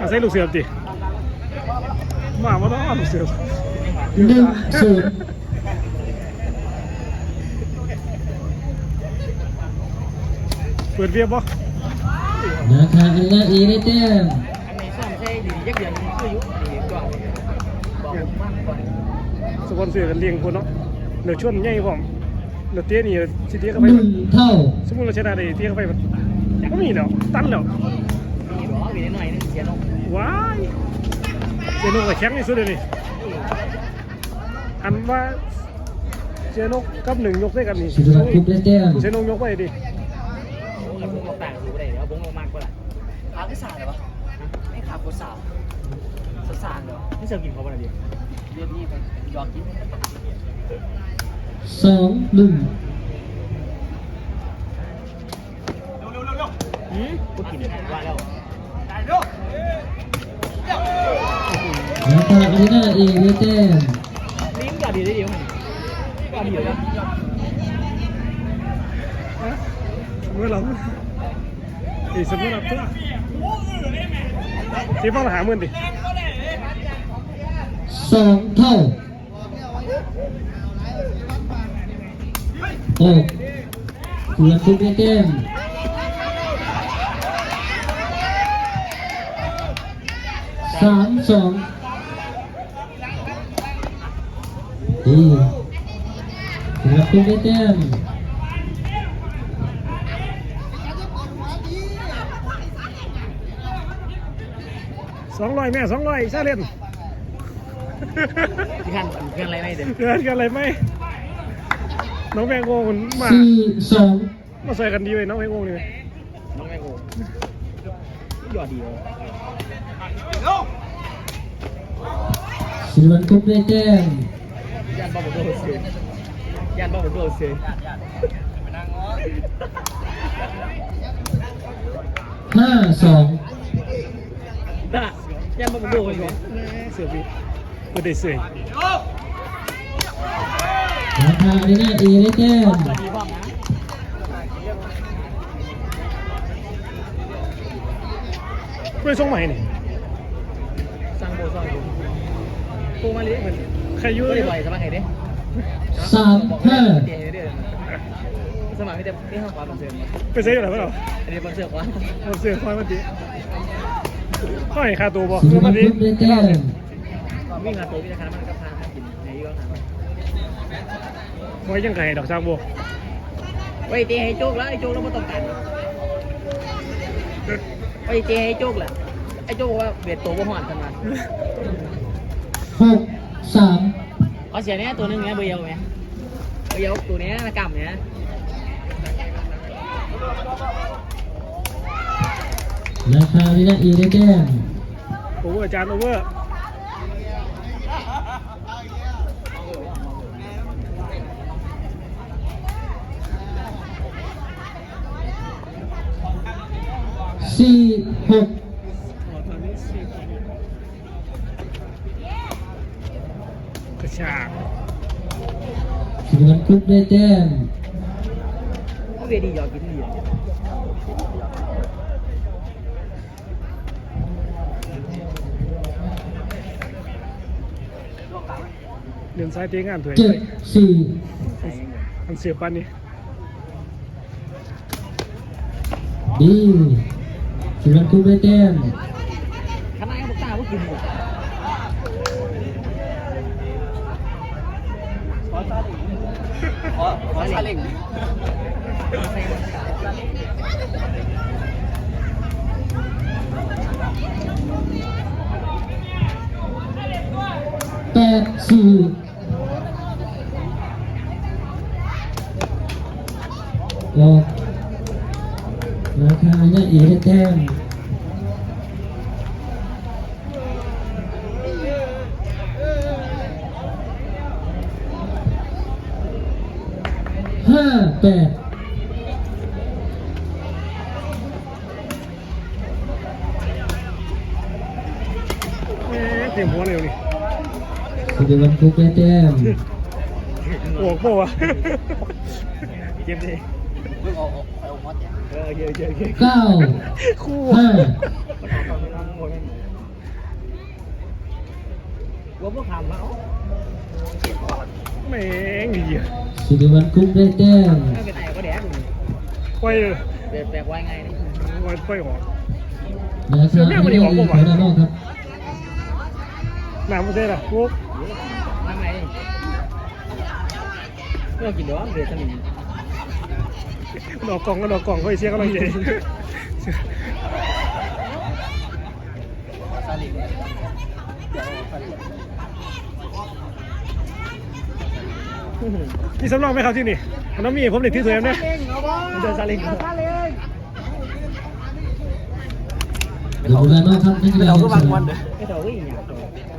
อาศัยลูกเสือติมาว่าต้องเอาลูกเสือหนึ่งศูนย์เปิดเวียบบ่นาคาอารีนาเอได้แต้มอันนี้ซ่อมใช้อยู่ยักเดือนคืออยู่ดีกว่าบอกมากกว่าสปอนเซอร์กันเลี้ยงคนเนาะเดี๋ยวชวนใหญ่พร้อมเดี๋ยวเตี้ยนี่สิเตี้ยเข้าไปหนึ่งเท่าสมมุติเราชนะได้เตี้ยเข้าไปก็มีแล้วตันแล้วมีบอกว่ามี หน่อยนึงเสียลงว้ายเจนกกับแข็งที่สุดเลยนี่อันว่าเจนกกับหนึ่งยกด้วยกันนี่สิริวัฒน์คุปได้แต้มเจนกยกไปดิโอ้ยบุ้งเราต่างอยู่ได้แล้วบุ้งเรามากกว่าขาคือสาเหรอวะไม่ขาโคสาวสาเหรอไม่เสิร์ฟกินเขาบ้างเดียวเรียบนี่ไปยอมกินสองหนึ่งหืมกูกินว่าแล้วนาคาอารีนาเอได้แต้มลิ้นก็ดีได้เดียวมันก็ดีเลย เมื่อเราไอ้สมมติเราตัวที่ฟังเราหาเมื่อดิสองเท่าโอ้สิริวัฒน์คุปได้แต้มสามสองดีสิริวัฒน์คุปได้แต้มสองร้อยแม่สองร้อยซาเล่นที่ขั้นเพื่อนอะไรไม่เด็ดเกินกันอะไรไหมน้องแมงโงมันมาสี่สองมาใส่กันดีเลยน้องแมงโงนี่น้องแม่โง่ยอดดีเลยสิริวัฒน์คุปได้แต้ม ยันบ้าบุโดเสียยันบ้าบุโดเสียห้าสองน่ะยันบ้าบุโดเสียเสือบีก็ได้เสือราคาอารีนาเอได้แต้มดีบ้างนะกล้วยส่งใหม่นี่สร้างโบสร้างโบ ปูมาเลี้ยงมันใครอยุ่ก็ยเลยบ่อยสมัครไหนเด้สามห้าเดี๋ยวเดี๋ยวสมัครไม่ได้ไม่ห้ามความบันเทิงไปใส่อยู่ไหนวะเราอันนี้บันเทิงกว่าเอาเสือคอยมาดิค่อยค่าตัวบ่สิเงิรินวัมาฒน์ดิคุปได้แต้มวิ่งมาตัววิจารณ์มันก็พากินในยี่ห้อทางไว้ยังไงดอกจางบัวไว้ตีให้โจกแล้วไอ้โจกแล้วไม่ต้องการไว้ตีให้โจกแหละไอ้โจกว่าเบียดตัวบ่หอนกันมา หกสามเอาเสียเนี้ยตัวนึงเนี้ยเบย์เอาไหมเบย์เอาตัวเนี้ยนะกำเนี้ยราคาอารีนาเอได้แต้มโอเวอร์จานโอเวอร์สี่หก กระชาก สิริวัฒน์คุปได้แต้มเอาเบียดีอยากกินดีเดินซ้ายเตะงานถวยเจ็ดสี่อันเสือปันนี่ดีสิริวัฒน์คุปได้แต้มขนาดพวกตาพวกกินหมดขอซาเล้งขอขอซาเล้ง แปดสี่ออกราคาอารีนาเอได้แต้มห้าแปด แหมเตรียมหัวเร็วนี่สิริวัฒน์คุปได้แต้มโอ้โหวะเจ็บดิมึงเอาเอาหมดเนี่ยเออโอเคโอเคโอเคเก้าคู่ห้ามันเอาตอนนี้มันงงว่าพวกทำแล้วแม่งดีอะสิริวัลคุกได้แต้มไม่เป็นไรก็แดกปล่อยแบกแบกไว้ไงนี่ปล่อยปล่อยออกราคาอาญาอีกขอด้านนอกครับ น้ำมันใช่ล่ะปุ๊บทำไงเพื่อกินเดี๋ยวเดือดสนิมดอกกล่องก็ดอกกล่องค่อยเชียร์ก็ลองใหญ่สลิมมีสำรองไหมครับที่นี่น้องมีผมเด็กที่สวยเนี่ยเดินซาเล้งอยู่ด้านนอกครับนักกีฬาทุกคนไม่ต่อวิ่งอย่างเนี่ยสำรองกล้องตัววิ่งยาวแต่ว่าเราสาวยังคอยดีนะสามสิบพร้อมสิบห้าสิริวัลคุกได้แต้มได้ใจสิเนาะมันเสียจริงไม่ได้ออกกินไหมคอยเลี้ยง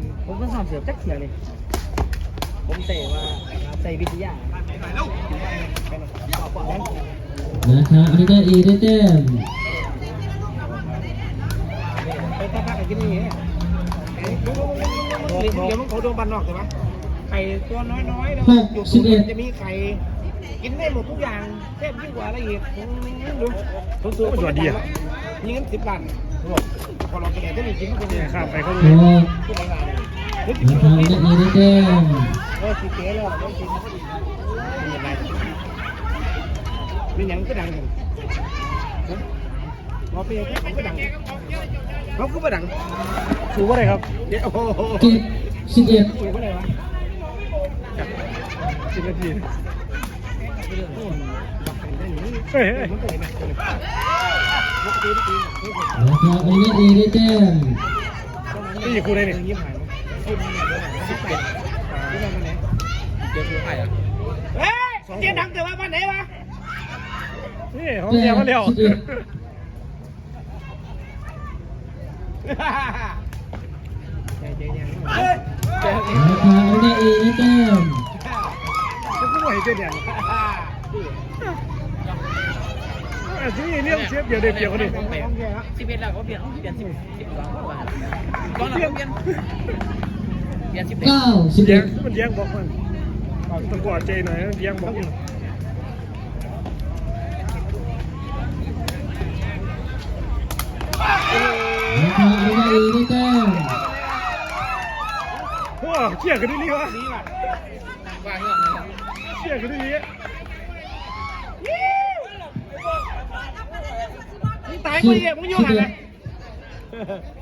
ผมก็ซ้อมเสือจักเสือเลย ผมใส่ว่าใส่วิทยาราคาอาญาอีได้แต้มไปตั้งกันกินนี่เดี๋ยวมันเขาโดนบันนอกใช่ไหมไข่ตัวน้อยๆแล้วอยู่ตรงนี้จะมีไข่กินได้หมดทุกอย่างแทบยิ่งกว่าอะไรอีกดูผมซื้อมีเงินสิบบาทพอเราไปไหนก็มีกินก็มีเนี่ยข้ามไปเขาอทุกอย่างเลย ราคาอาญาอีได้แต้มเออสิเก๋แล้วไม่กินมีอะไรมีหยังก็ดังกันพอไปยังก็ดังเขาก็ดังสูว่าอะไรครับเดี๋ยวโอ้โหเจ็ดสิบเอ็ดคุยว่าอะไรวะสิบนาทีเรื่องนี้บักกันได้หนิเฮ้ยเฮ้ยมันก็เลยนะย กตีนตีนราคาอาญาอีได้แต้มนี่คู่ไหนนี่ยิ้มหายสิบสิบแปดที่นั่นมันไหนเดี๋ยวคือใครอะเฮ้ยเจ๊ดังแต่ว่าวันไหนวะนี่ห้องเดียวมาเร็วเอ็ดใจเจ๊ยังเฮ้ยเจ๊ราคาอาญาอีได้แต้มจะพูดว่าเจ๊เนี่ยที่เนี่ยเชฟเดี๋ยวเดี๋ยวเดี๋ยวดิสิบเอ็ดแล้วก็เปลี่ยนเปลี่ยนสิบสิบสองบาทก่อนเราเปลี่ยน เปลี่ยนสิบเอ็ดเก้าสิบแย้เอ็งดมันแย้งบอกมันต้องกอดใจหน่อยแย้งบอกราคาอาญาอีได้แต้มโอ้เชี่ยกันดิลี่วะนี่ว่ะว่าเรื่องนี้เชี่ยกันดิลี่มึงตายกูดิมึงยุ่งอะไรเ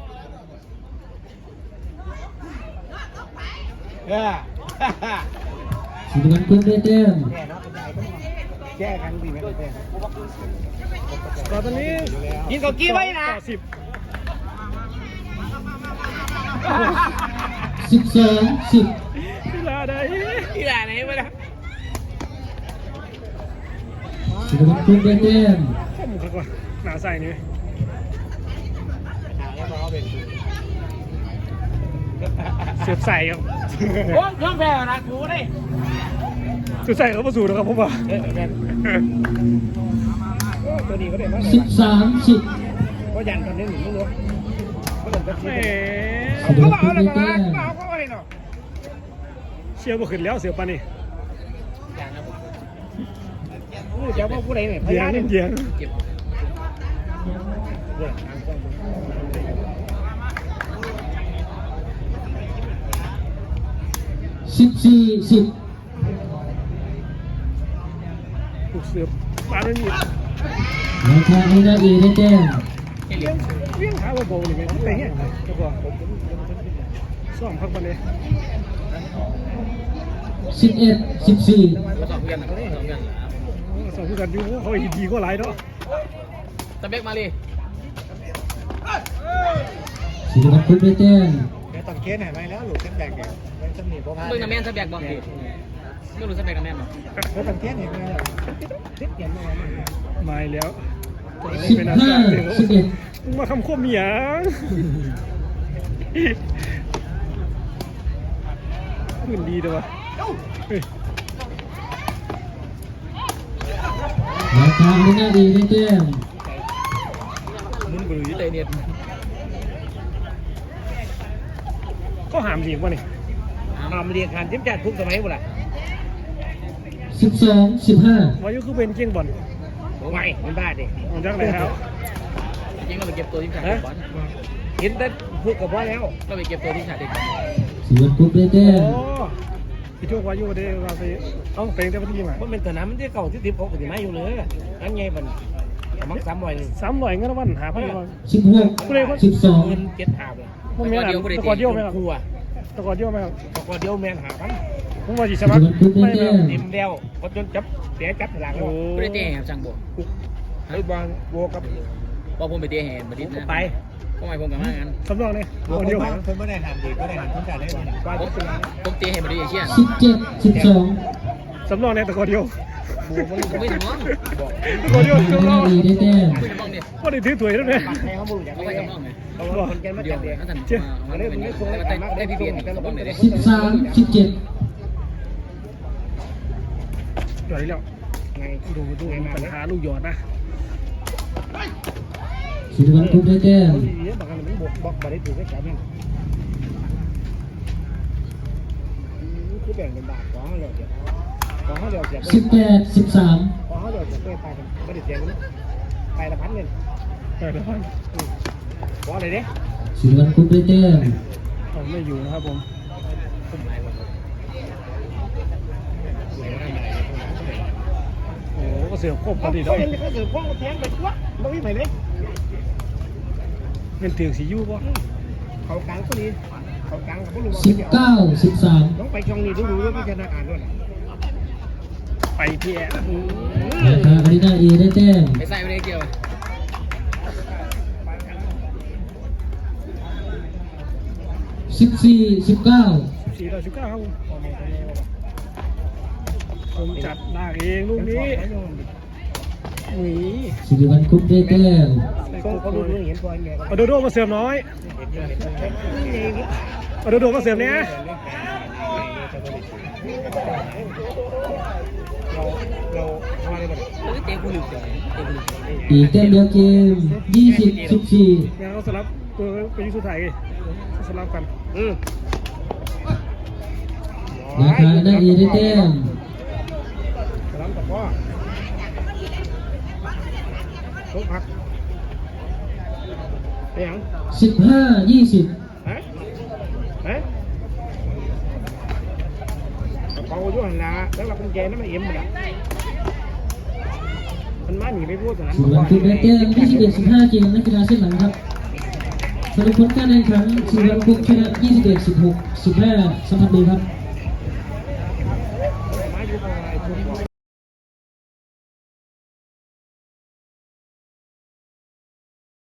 ออสิริวัลคุกได้แต้มแก่เนาะเป็นไงก็แก้กันดีไหมแก้ตอนนี้กินกับกี้ไว้นะสิบสิบสองสิบเวลาใดที่ไหนไหนไปละสิริวัลคุกได้แต้มข้อมูลเขาก่อนหนาใส่นี่หาแล้วมา เอาเป็นเสียบใส่ครับโอ้ยอมแพ้นะกูได้เสียบใส่เขาประสูนะครับผมว่าเออแพ้ตัวนี้ก็ได้มาสิบสามสิบเพราะยันตอนนี้หนูไม่รู้ก็ต้องจะแหมเขาบอกเอาอะไรมาเอาเขาอะไรเนาะเชียร์บ่ขึ้นแล้วเสียบปานนี่อย่างนะผมกูจะว่าผู้ใดเนี่ยพเยียยางนเยียงเก็บเรื่องทางกล้อง สิบสี่สิบถูกเสียบปานนี่ราคาอาญาอีได้แต้มเลี้ยงเลี้ยงขาเบาๆนี่ไงไปเงี้ยแล้วก็ซ่อมพักปานนี้สิบเอ็ดสิบสี่สองเงินสองเงินซ่อมคือกันอยู่เขาอีดีก็หลายเนาะตะเบกมาเลยสิริวัลคุกได้แต้มเดี๋ยวตัดเคสไหนไปแล้วหลุดเส้นแบ่งแกมึงน้ำแม่นสะแบกบอกดิไม่รู้สะแบกน้ำแม่นหรอเดี๋ยวตัดเคสเห็นไหมทิศเขียนมามาแล้วสิบห้าสิบเอ็ดมึงมาคำควบเมียงขึ้นดีเลยวะเฮ้ยราคาอารีนาเอได้แต้มมึงบรือเตเน็ตก็หามสิวะนี่ ทำเรียนการทีมชาติทุกสมัยหมดละสิบสองสิบห้าวายุคือเป็นเก่งบอลไม่มันบ้าดิมันจักเลยครับยังก็ไปเก็บตัวที่ขาดฮะเด็กบอลเห็นแต่พูดกับพ่อแล้วก็ไปเก็บตัวที่ขาดเด็กบอลสิวันกุ๊บได้แต้โอ้มพี่โชควายุได้ว่าไปเอ้าเป็นแต่วันที่มามันเป็นสนามที่เก่าที่ทิพย์เขาปฏิมาอยู่เลยอันไงบันมักสามร้อยหนึ่งสามร้อยเงินวันหาพันวันสิบหกสิบสองเงินเจ็ดหาเลยผมแม่นอะตะกอดเดียวไหมครับครัว ตะกอดเดียวไหมครับตะกอเดียวแมนหาพันผมว่าสิสสิมัครวันกุ๊บได้ไม่แต้แล้วมเต็มแล้วก็จนจับเสียจับหลังโอ้ไม่ได้เตะแหมจังบ่ไอ้บอลโบกับพอผมไปเตะแหมบัดนี้นะไปก็ไม่ผมกับมางั้นสำรองเนี่ยโบเอาเดียวผมไม่ได้ทำดีก็ได้ทำทุกการได้เลยก็ผมจะเป็นผมเตะแหมบัดนี้เอเชียนสิบเจ็ดสิบสองสำรองเนี่ยตะกอดเดียวโบมันผม ไม่ทำมั้งบอกตะกอดเดียวอารีสำรนาองเอได้แต้มไม่ทำมั้งเนี่ยก็ได้ถือถ้วยแล้วเนี่ยปักให้เขาบุญอย่างเอาไรไปทำน้องไงเพราะว่าคนแกมาเดี๋ยจัวดเด็กถ้าท่านเจ้ามาได้ได้ได้พี่เบียร์กับผมเลยสิบสามสิบเจ็ดหยอดอีกแล้วไงดูดูมีปัญหาลูกหยอดนะสิวันกุ๊บได้แต้มเขาดีบางครั้งมันบอกบอกบริสุทธิ์ก็แค่นั้นคือแบ่งเป็นบาทของเขาเลยเดี๋ยว ของเขาเดี๋ยวเสียสิบแปดสิบสามของเขาเดี๋ยวเสียไปกันไม่ได้เสียกันไปละพันเงินแต่เดี๋ยวก่อนขออะไรเด้สิวันกุ๊บได้แต้มผมไม่อยู่นะครับผมโอ้ก็เสือกครบพอดีเขาด้วยเห็นเขาสืบพ่อแทงไปทั่วไม่มีไหนเลยเป็นเตียงสียูป่ะเขากลางก็ดีเขากลางกับผู้ลุงสิบเก้าสิบสามต้องไปช่องนี้ดูดูว่าพิจารณาอ่านด้วย ไปที่แอร์ราคาอารีนาเอได้แต้มไปใส่ไม่ได้เกี่ยวสิบสี่สิบเก้าสี่ต่อสิบเก้าครับผมจัดลากเองลูกนี้หนีสิริวันกุ๊บได้แต้มก็เขาดูเห็นพอไงเอาโดโดมาเสริมน้อยเอาโดโดมาเสริมเนี้ย เราเราทำอะไรบ้าง อีกแต้มเดียวเกมยี่สิบสิบสี่งานเขาสลับตัวไปยุสุดท้ายสลับกันอืมราคาอารีนาเอได้แต้มสลับกับพ่อทุกพักเป็นยังสิบห้ายี่สิบฮะฮะเขาอยู่หันละแล้วเราเป็นแกนั่นมันเอ็มหมดอะ มันมาหนีไม่พูดตรงนั้นสิริวันกุ๊บได้แต้มยี่สิบเอ็ดสิบห้าเกมนักกีฬาเส้นหลังครับสรุปผลการแข่งขันสุวรรณภูมิชนะยี่สิบเอ็ดสิบหกสิบห้าสัมผัสดีครับ